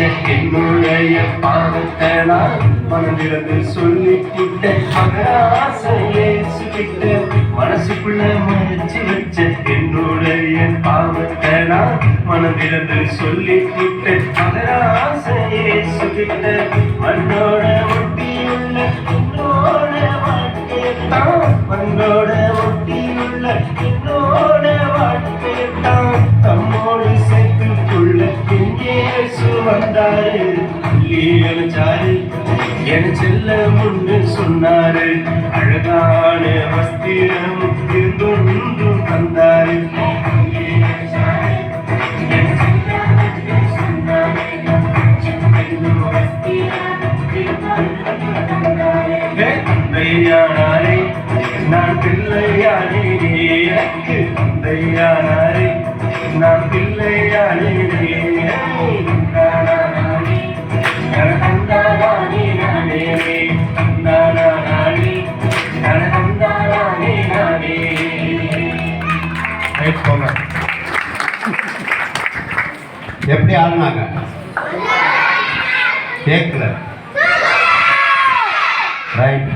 என்னுடைய பாவத்தை நான் மனதிலிருந்து சொல்லிக்கிட்ட புட்ட மகராசையே சுகிட்ட மனசுக்குள்ள மறைச்சு வச்ச என்னுடைய பாவத்தை நான் மனதிலிருந்து சொல்லிக்கிட்ட புட்ட மகராசையே சுகிட்ட மண்ணோட ஒட்டியுள்ள என்னோட வாழ்க்கையத்தான் மண்ணோட வந்தாரு. அழைச்சாரு என செல்ல முன்னு சொன்னாரு. அழகான வஸ்திரம் இருந்தும் தந்தாரு. தந்தையானாரே நான் பிள்ளையானே எனக்கு தந்தையானாரே நான் பிள்ளையானே ரைட் போங்க எப்படி ஆடினாங்க கேட்கல ரைட்